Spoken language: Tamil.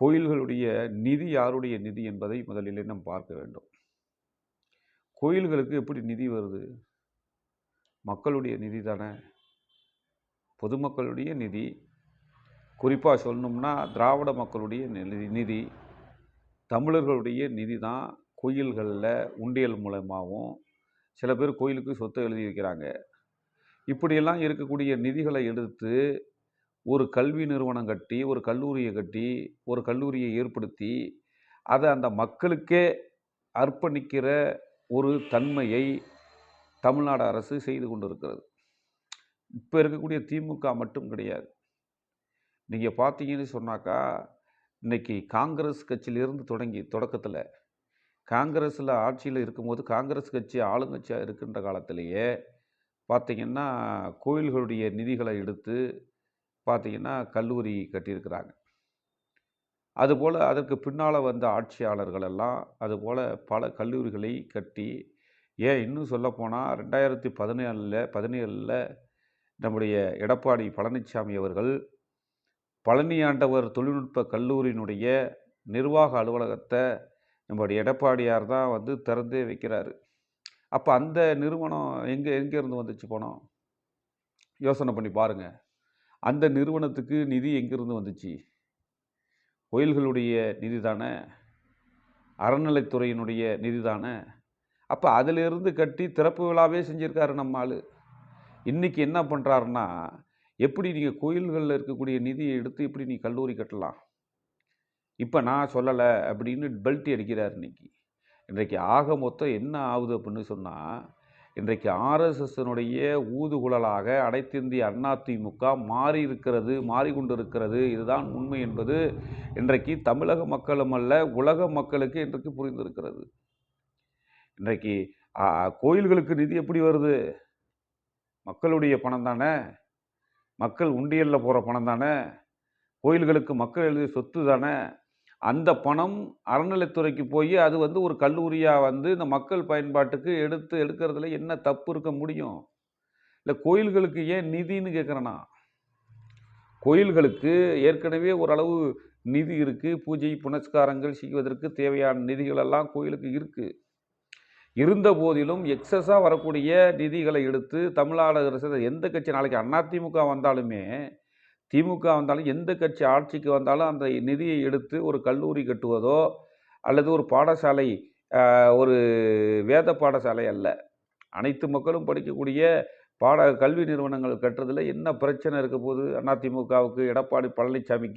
கோயில்களுடைய நிதி யாருடைய நிதி என்பதை முதலிலே நாம் பார்க்க வேண்டும். கோயில்களுக்கு எப்படி நிதி வருது? மக்களுடைய நிதி தானே. பொதுமக்களுடைய நிதி. குறிப்பாக சொல்லணும்னா திராவிட மக்களுடைய நிதி நிதி. தமிழர்களுடைய நிதி தான் கோயில்களில் உண்டியல் மூலமாகவும் சில பேர் கோயிலுக்கு சொத்தை எழுதி வைக்கிறாங்க இப்படியெல்லாம் இருக்கக்கூடிய நிதிகளை எடுத்து ஒரு கல்வி நிறுவனம் கட்டி ஒரு கல்லூரியை கட்டி ஒரு கல்லூரியை ஏற்படுத்தி அதை அந்த மக்களுக்கே அர்ப்பணிக்கிற ஒரு தன்மையை தமிழ்நாடு அரசு செய்து கொண்டிருக்கிறது. இப்போ இருக்கக்கூடிய திமுக மட்டும் கிடையாது. நீங்கள் பார்த்தீங்கன்னு சொன்னாக்கா இன்னைக்கு காங்கிரஸ் கட்சியிலிருந்து தொடங்கி தொடக்கத்தில் காங்கிரஸில் ஆட்சியில் இருக்கும்போது காங்கிரஸ் கட்சி ஆளுங்கட்சியாக இருக்கின்ற காலத்திலேயே பார்த்தீங்கன்னா கோயில்களுடைய நிதிகளை எடுத்து பார்த்திங்கன்னா கல்லூரி கட்டியிருக்கிறாங்க. அதுபோல் அதற்கு பின்னால் வந்த ஆட்சியாளர்கள் எல்லாம் அதுபோல் பல கல்லூரிகளை கட்டி ஏன் இன்னும் சொல்லப்போனால் ரெண்டாயிரத்தி பதினேழில் பதினேழில் நம்முடைய எடப்பாடி பழனிசாமி அவர்கள் பழனியாண்டவர் தொழில்நுட்ப கல்லூரியினுடைய நிர்வாக அலுவலகத்தை நம்முடைய எடப்பாடியார் தான் வந்து திறந்தே வைக்கிறாரு. அப்போ அந்த நிறுவனம் எங்கே எங்கேருந்து வந்துச்சு போனோம்? யோசனை பண்ணி பாருங்கள் அந்த நிறுவனத்துக்கு நிதி எங்கேருந்து வந்துச்சு? கோயில்களுடைய நிதி தானே அறநிலைத்துறையினுடைய நிதி தானே அப்போ அதிலிருந்து கட்டி திறப்பு விழாவே செஞ்சுருக்காரு நம்ம ஆள். இன்றைக்கி என்ன பண்ணுறாருன்னா எப்படி நீங்கள் கோயில்களில் இருக்கக்கூடிய நிதியை எடுத்து எப்படி நீ கல்லூரி கட்டலாம்? இப்போ நான் சொல்லலை அப்படின்னு பெல்ட்டி அடிக்கிறார் இன்னைக்கு. இன்றைக்கு ஆக மொத்தம் என்ன ஆகுது அப்படின்னு சொன்னால் இன்றைக்கு ஆர்எஸ்எஸ்னுடைய ஊதுகுழலாக அனைத்திந்திய அண்ணா திமுக மாறி இருக்கிறது மாறிக்கொண்டிருக்கிறது. இதுதான் உண்மை என்பது இன்றைக்கு தமிழக மக்களும் அல்ல உலக மக்களுக்கு இன்றைக்கு புரிந்திருக்கிறது. இன்றைக்கு கோயில்களுக்கு நிதி எப்படி வருது? மக்களுடைய பணம் தானே? மக்கள் உண்டியலில் போகிற பணம் தானே? கோயில்களுக்கு மக்கள் எழுதிய சொத்து தானே? அந்த பணம் அறநிலைத்துறைக்கு போய் அது வந்து ஒரு கல்லூரியாக வந்து இந்த மக்கள் பயன்பாட்டுக்கு எடுத்து எடுக்கிறதுல என்ன தப்பு இருக்க முடியும்? இல்லை கோயில்களுக்கு ஏன் நிதின்னு கேட்குறேன்னா கோயில்களுக்கு ஏற்கனவே ஓரளவு நிதி இருக்குது பூஜை புனஸ்காரங்கள் செய்வதற்கு தேவையான நிதிகளெல்லாம் கோயிலுக்கு இருக்குது இருந்த போதிலும் எக்ஸஸாக வரக்கூடிய நிதிகளை எடுத்து தமிழ்நாடு அரசு எந்த கட்சி நாளைக்கு அதிமுக வந்தாலுமே திமுக வந்தாலும் எந்த கட்சி ஆட்சிக்கு வந்தாலும் அந்த நிதியை எடுத்து ஒரு கல்லூரி கட்டுவதோ அல்லது ஒரு பாடசாலை ஒரு வேத பாடசாலை அல்ல. அனைத்து மக்களும் படிக்கக்கூடிய பாட கல்வி நிறுவனங்கள் கட்டுறதில் என்ன பிரச்சனை இருக்க போகுது? அதிமுகவுக்கு எடப்பாடி பழனிசாமிக்கு